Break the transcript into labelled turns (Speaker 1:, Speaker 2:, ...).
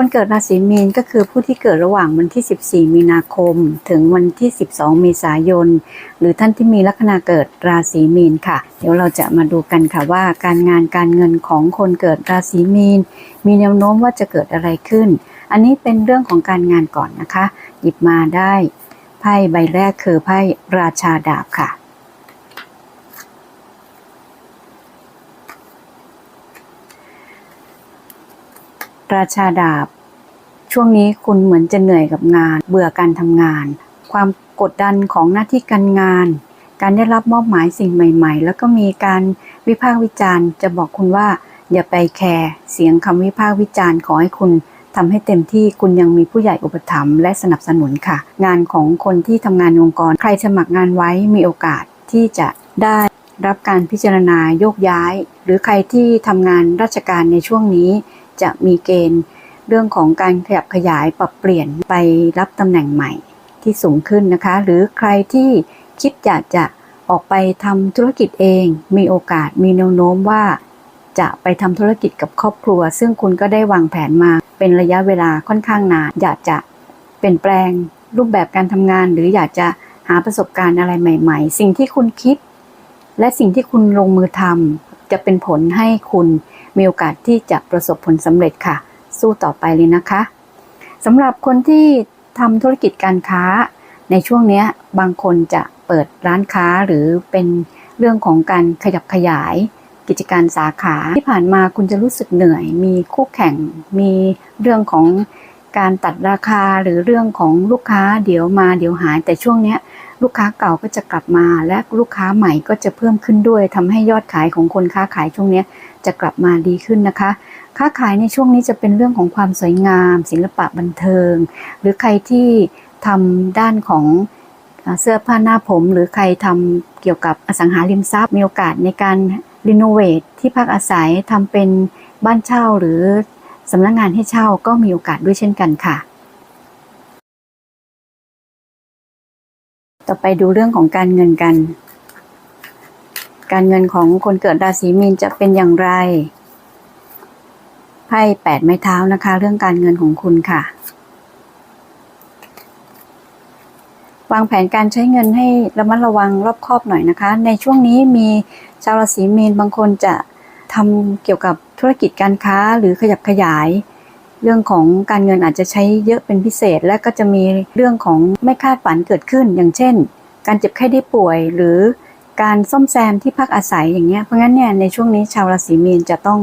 Speaker 1: คนเกิดราศีมีนก็คือผู้ที่เกิดระหว่างวันที่ 14 มีนาคม ถึงวันที่ 12 เมษายน หรือท่านที่มีลัคนาเกิดราศีมีนค่ะ เดี๋ยวเราจะมาดูกันค่ะว่าการงานการเงินของคนเกิดราศีมีน มีแนวโน้มว่าจะเกิดอะไรขึ้น อันนี้เป็นเรื่องของการงานก่อนนะคะ หยิบมาได้ไพ่ใบแรกคือไพ่ราชาดาบค่ะ ราชาดาบ ช่วงนี้คุณเหมือนจะเหนื่อยกับงาน เบื่อการทำงาน ความกดดันของหน้าที่การงาน การได้รับมอบหมายสิ่งใหม่ ๆ แล้วก็มีการวิพากษ์วิจารณ์ จะบอกคุณว่าอย่าไปแคร์เสียงคำวิพากษ์วิจารณ์ขอให้คุณทำให้เต็มที่คุณยังมีผู้ใหญ่อุปถัมภ์และสนับสนุนค่ะ งานของคนที่ทำงานองค์กร ใครสมัครงานไว้มีโอกาสที่จะได้รับการพิจารณาโยกย้าย หรือใครที่ทำงานราชการในช่วงนี้ จะมีเกณฑ์เรื่องของการขยับขยายปรับเปลี่ยนไปรับตำแหน่งใหม่ที่สูงขึ้นนะคะ หรือใครที่คิดอยากจะออกไปทำธุรกิจเอง มีโอกาสมีแนวโน้มว่า จะไปทำธุรกิจกับครอบครัว ซึ่งคุณก็ได้วางแผนมาเป็นระยะเวลาค่อนข้างนาน อยากจะเปลี่ยนแปลงรูปแบบการทำงาน หรืออยากจะหาประสบการณ์อะไรใหม่ ๆ สิ่งที่คุณคิด และสิ่งที่คุณลงมือทำ จะเป็นผลให้คุณมีโอกาสที่จะประสบผลสำเร็จค่ะ สู้ต่อไปเลยนะคะสำหรับคนที่ทำธุรกิจการค้า ในช่วงนี้บางคนจะเปิดร้านค้าหรือเป็นเรื่องของการขยับขยาย กิจการสาขาที่ผ่านมาคุณจะรู้สึกเหนื่อย มีคู่แข่ง มีเรื่องของ การตัดราคาหรือเรื่องของลูกค้าเดี๋ยวมาเดี๋ยวหาย แต่ช่วงเนี้ยลูกค้าเก่าก็จะกลับมา และลูกค้าใหม่ก็จะเพิ่มขึ้นด้วยทำให้ยอดขายของคนค้าขายช่วงเนี้ยจะกลับมาดีขึ้นนะคะ ค้าขายในช่วงนี้จะเป็นเรื่องของความสวยงาม ศิลปะบันเทิง หรือใครที่ทำด้านของเสื้อผ้าหน้าผม หรือใครทำเกี่ยวกับอสังหาริมทรัพย์มีโอกาสในการรีโนเวทที่พักอาศัยทำเป็นบ้านเช่าหรือ สำนักงานให้เช่าก็มีโอกาสด้วยเช่นกันค่ะ ต่อไปดูเรื่องของการเงินกัน การเงินของคนเกิดราศีมีนจะเป็นอย่างไรไพ่แปดไม้เท้านะคะ เรื่องการเงินของคุณค่ะ วางแผนการใช้เงินให้ระมัดระวังรอบคอบหน่อยนะคะ ในช่วงนี้มีชาวราศีมีนบางคนจะ ทำเกี่ยวกับธุรกิจการค้าหรือขยับขยาย เรื่องของการเงินอาจจะใช้เยอะเป็นพิเศษ และก็จะมีเรื่องของไม่คาดฝันเกิดขึ้น อย่างเช่น การเจ็บไข้ได้ป่วย หรือการซ่อมแซมที่พักอาศัยอย่างเงี้ยเพราะงั้นเนี่ยในช่วงนี้ชาวราศีมีนจะต้อง